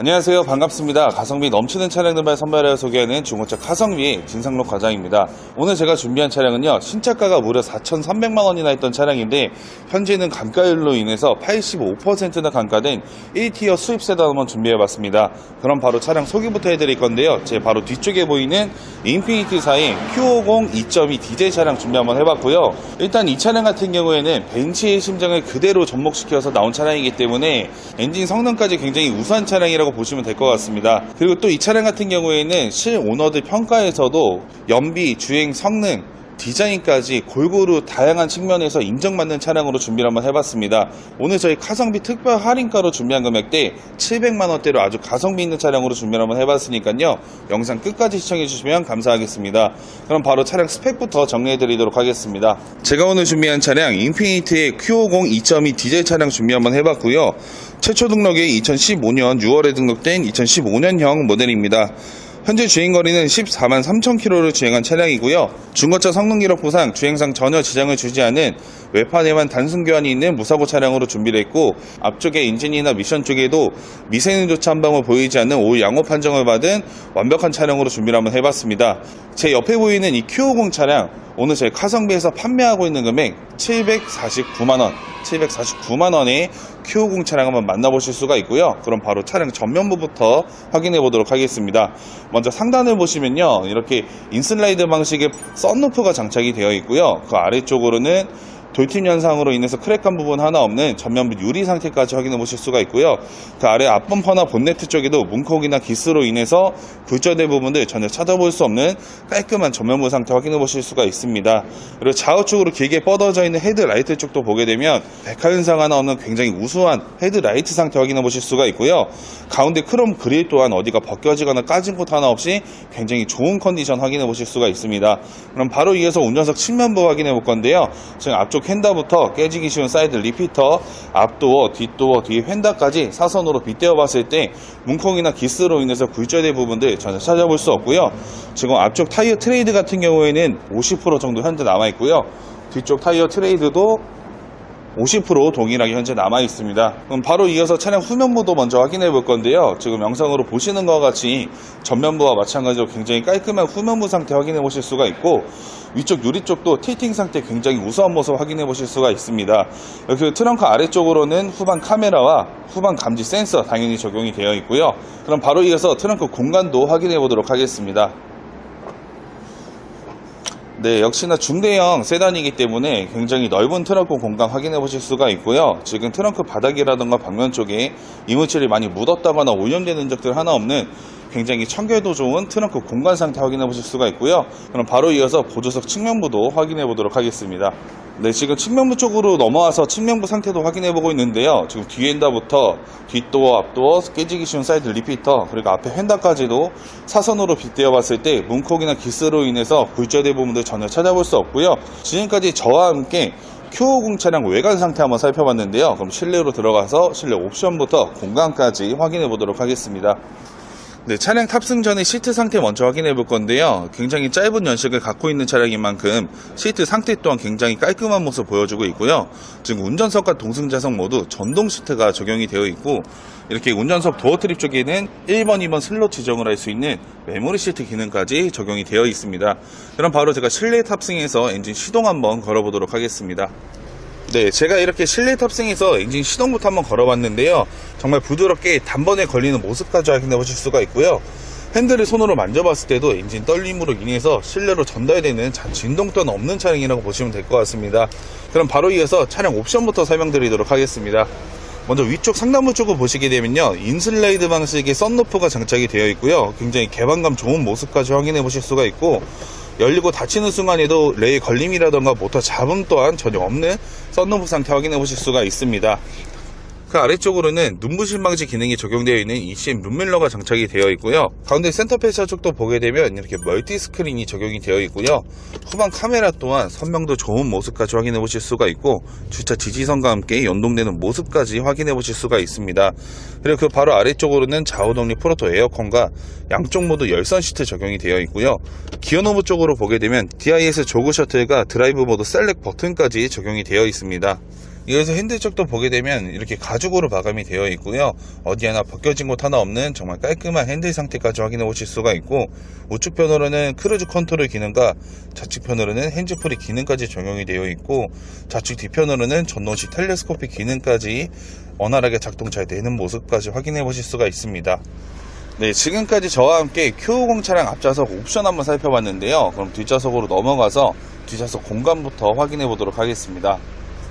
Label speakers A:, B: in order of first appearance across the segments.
A: 안녕하세요. 반갑습니다. 가성비 넘치는 차량들만 선별하여 소개하는 중고차 카성비의 진상록 과장입니다. 오늘 제가 준비한 차량은요, 신차가가 무려 4,300만 원이나 했던 차량인데, 현재는 감가율로 인해서 85%나 감가된 1티어 수입 세단 한번 준비해봤습니다. 그럼 바로 차량 소개부터 해드릴 건데요. 제 바로 뒤쪽에 보이는 인피니티사의 Q50 2.2 디젤 차량 준비 한번 해봤고요. 일단 이 차량 같은 경우에는 벤츠의 심정을 그대로 접목시켜서 나온 차량이기 때문에 엔진 성능까지 굉장히 우수한 차량이라고 보시면 될 것 같습니다. 그리고 또 이 차량 같은 경우에는 실 오너들 평가에서도 연비, 주행 성능, 디자인까지 골고루 다양한 측면에서 인정받는 차량으로 준비를 한번 해봤습니다. 오늘 저희 가성비 특별 할인가로 준비한 금액대 700만원대로 아주 가성비 있는 차량으로 준비를 한번 해봤으니까요. 영상 끝까지 시청해주시면 감사하겠습니다. 그럼 바로 차량 스펙부터 정리해드리도록 하겠습니다. 제가 오늘 준비한 차량 인피니트의 Q50 2.2 디젤 차량 준비 한번 해봤고요. 최초 등록이 2015년 6월에 등록된 2015년형 모델입니다. 현재 주행거리는 14만 3천 킬로를 주행한 차량이고요. 중고차 성능 기록 보상 주행상 전혀 지장을 주지 않은 외판에만 단순 교환이 있는 무사고 차량으로 준비를 했고 앞쪽에 엔진이나 미션 쪽에도 미세는조차 한 방울 보이지 않는 올 양호 판정을 받은 완벽한 차량으로 준비를 한번 해봤습니다. 제 옆에 보이는 이 Q50 차량 오늘 저희 카성비에서 판매하고 있는 금액 749만원 749만원의 Q50 차량 한번 만나보실 수가 있고요. 그럼 바로 차량 전면부부터 확인해 보도록 하겠습니다. 먼저 상단을 보시면요. 이렇게 인슬라이드 방식의 썬루프가 장착이 되어 있고요. 그 아래쪽으로는 돌팀 현상으로 인해서 크랙한 부분 하나 없는 전면부 유리 상태까지 확인해 보실 수가 있고요. 그 아래 앞범퍼나 본네트 쪽에도 문콕이나 기스로 인해서 굴절된 부분들 전혀 찾아볼 수 없는 깔끔한 전면부 상태 확인해 보실 수가 있습니다. 그리고 좌우측으로 길게 뻗어져 있는 헤드라이트 쪽도 보게 되면 백화 현상 하나 없는 굉장히 우수한 헤드라이트 상태 확인해 보실 수가 있고요. 가운데 크롬 그릴 또한 어디가 벗겨지거나 까진 곳 하나 없이 굉장히 좋은 컨디션 확인해 보실 수가 있습니다. 그럼 바로 이어서 운전석 측면부 확인해 볼 건데요. 지금 앞쪽 휀다부터 깨지기 쉬운 사이드 리피터, 앞도어, 뒷도어, 뒤 휀다까지 사선으로 빗대어 봤을 때 문콕이나 기스로 인해서 굴절된 부분들 전혀 찾아볼 수 없고요. 지금 앞쪽 타이어 트레이드 같은 경우에는 50% 정도 현재 남아 있고요. 뒤쪽 타이어 트레이드도 50% 동일하게 현재 남아 있습니다. 그럼 바로 이어서 차량 후면부도 먼저 확인해 볼 건데요. 지금 영상으로 보시는 것과 같이 전면부와 마찬가지로 굉장히 깔끔한 후면부 상태 확인해 보실 수가 있고 위쪽 유리 쪽도 틸팅 상태 굉장히 우수한 모습 확인해 보실 수가 있습니다. 이렇게 트렁크 아래쪽으로는 후방 카메라와 후방 감지 센서 당연히 적용이 되어 있고요. 그럼 바로 이어서 트렁크 공간도 확인해 보도록 하겠습니다. 네, 역시나 중대형 세단이기 때문에 굉장히 넓은 트렁크 공간 확인해 보실 수가 있고요. 지금 트렁크 바닥이라던가 벽면 쪽에 이물질이 많이 묻었다거나 오염된 흔적들 하나 없는 굉장히 청결도 좋은 트렁크 공간 상태 확인해 보실 수가 있고요. 그럼 바로 이어서 보조석 측면부도 확인해 보도록 하겠습니다. 네, 지금 측면부 쪽으로 넘어와서 측면부 상태도 확인해 보고 있는데요. 지금 뒤 휀다부터 뒷도어, 앞도어, 깨지기 쉬운 사이드 리피터, 그리고 앞에 휀다까지도 사선으로 빗대어 봤을 때 문콕이나 기스로 인해서 굴절된 부분들 전혀 찾아볼 수 없고요. 지금까지 저와 함께 Q50 차량 외관 상태 한번 살펴봤는데요. 그럼 실내로 들어가서 실내 옵션부터 공간까지 확인해 보도록 하겠습니다. 네, 차량 탑승 전에 시트 상태 먼저 확인해 볼 건데요. 굉장히 짧은 연식을 갖고 있는 차량인 만큼 시트 상태 또한 굉장히 깔끔한 모습 보여주고 있고요. 지금 운전석과 동승자석 모두 전동 시트가 적용이 되어 있고 이렇게 운전석 도어 트립 쪽에는 1번, 2번 슬롯 지정을 할 수 있는 메모리 시트 기능까지 적용이 되어 있습니다. 그럼 바로 제가 실내 탑승해서 엔진 시동 한번 걸어보도록 하겠습니다. 네, 제가 이렇게 실내 탑승해서 엔진 시동부터 한번 걸어봤는데요. 정말 부드럽게 단번에 걸리는 모습까지 확인해 보실 수가 있고요. 핸들을 손으로 만져봤을 때도 엔진 떨림으로 인해서 실내로 전달되는 자- 진동 또한 없는 차량이라고 보시면 될 것 같습니다. 그럼 바로 이어서 차량 옵션부터 설명드리도록 하겠습니다. 먼저 위쪽 상단부 쪽을 보시게 되면요. 인슬라이드 방식의 썬루프가 장착이 되어 있고요. 굉장히 개방감 좋은 모습까지 확인해 보실 수가 있고 열리고 닫히는 순간에도 레일 걸림이라던가 모터 잡음 또한 전혀 없는 썬루프 상태 확인해 보실 수가 있습니다. 그 아래쪽으로는 눈부신 방지 기능이 적용되어 있는 ECM 룸밀러가 장착이 되어 있고요. 가운데 센터 페시아 쪽도 보게 되면 이렇게 멀티 스크린이 적용이 되어 있고요. 후방 카메라 또한 선명도 좋은 모습까지 확인해 보실 수가 있고 주차 지지선과 함께 연동되는 모습까지 확인해 보실 수가 있습니다. 그리고 그 바로 아래쪽으로는 좌우 독립 프로토 에어컨과 양쪽 모두 열선 시트 적용이 되어 있고요. 기어 노브 쪽으로 보게 되면 DIS 조그 셔틀과 드라이브 모드 셀렉 버튼까지 적용이 되어 있습니다. 이어서 핸들 쪽도 보게 되면 이렇게 가죽으로 마감이 되어 있고요. 어디 하나 벗겨진 곳 하나 없는 정말 깔끔한 핸들 상태까지 확인해 보실 수가 있고 우측 편으로는 크루즈 컨트롤 기능과 좌측 편으로는 핸즈프리 기능까지 적용이 되어 있고 좌측 뒤편으로는 전동식 텔레스코픽 기능까지 원활하게 작동 잘 되는 모습까지 확인해 보실 수가 있습니다. 네, 지금까지 저와 함께 Q50 차량 앞좌석 옵션 한번 살펴봤는데요. 그럼 뒷좌석으로 넘어가서 뒷좌석 공간부터 확인해 보도록 하겠습니다.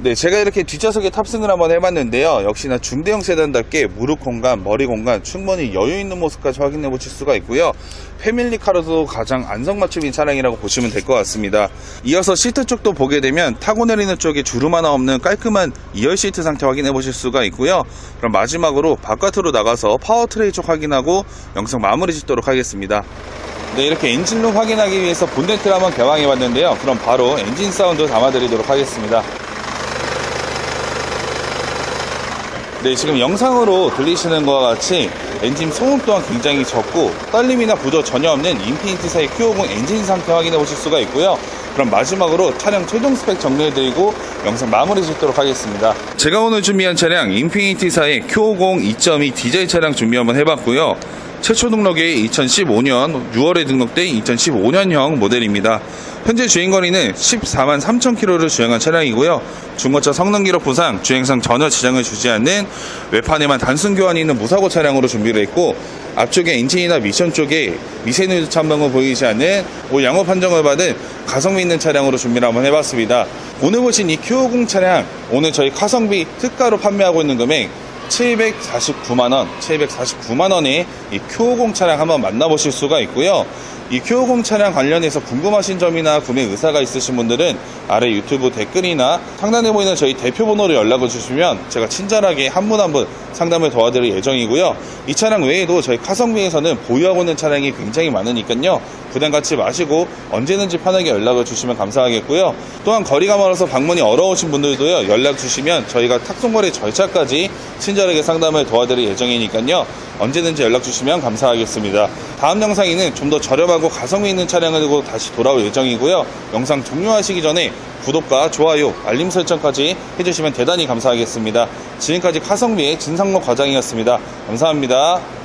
A: 네, 제가 이렇게 뒷좌석에 탑승을 한번 해봤는데요. 역시나 중대형 세단답게 무릎 공간, 머리 공간 충분히 여유 있는 모습까지 확인해 보실 수가 있고요. 패밀리카로도 가장 안성맞춤인 차량이라고 보시면 될 것 같습니다. 이어서 시트 쪽도 보게 되면 타고 내리는 쪽에 주름 하나 없는 깔끔한 2열 시트 상태 확인해 보실 수가 있고요. 그럼 마지막으로 바깥으로 나가서 파워 트레이 쪽 확인하고 영상 마무리 짓도록 하겠습니다. 네, 이렇게 엔진룸 확인하기 위해서 본네트를 한번 개방해 봤는데요. 그럼 바로 엔진 사운드 담아드리도록 하겠습니다. 네, 지금 영상으로 들리시는 것과 같이 엔진 소음 또한 굉장히 적고 떨림이나 부조 전혀 없는 인피니티사의 Q50 엔진 상태 확인해 보실 수가 있고요. 그럼 마지막으로 차량 최종 스펙 정리해드리고 영상 마무리 짓도록 하겠습니다. 제가 오늘 준비한 차량 인피니티사의 Q50 2.2 디젤 차량 준비 한번 해봤고요. 최초 등록이 2015년 6월에 등록된 2015년형 모델입니다. 현재 주행거리는 14만 3천 킬로를 주행한 차량이고요. 중고차 성능 기록 부상, 주행상 전혀 지장을 주지 않는 외판에만 단순 교환이 있는 무사고 차량으로 준비를 했고 앞쪽에 엔진이나 미션 쪽에 미세누 참방을 보이지 않는 올 양호 판정을 받은 가성비 있는 차량으로 준비를 한번 해봤습니다. 오늘 보신 이 Q50 차량 오늘 저희 가성비 특가로 판매하고 있는 금액 749만원, 749만원에 이 Q50 차량 한번 만나보실 수가 있고요. 이 Q50 차량 관련해서 궁금하신 점이나 구매 의사가 있으신 분들은 아래 유튜브 댓글이나 상단에 보이는 저희 대표 번호로 연락을 주시면 제가 친절하게 한 분 한 분 상담을 도와드릴 예정이고요. 이 차량 외에도 저희 카성비에서는 보유하고 있는 차량이 굉장히 많으니까요. 부담 갖지 마시고 언제든지 편하게 연락을 주시면 감사하겠고요. 또한 거리가 멀어서 방문이 어려우신 분들도요. 연락 주시면 저희가 탁송거래 절차까지 친절하게 상담을 도와드릴 예정이니까요. 언제든지 연락 주시면 감사하겠습니다. 다음 영상에는 좀 더 저렴하고 가성비 있는 차량을 들고 다시 돌아올 예정이고요. 영상 종료하시기 전에 구독과 좋아요, 알림 설정까지 해주시면 대단히 감사하겠습니다. 지금까지 카성비의 진상로 과장이었습니다. 감사합니다.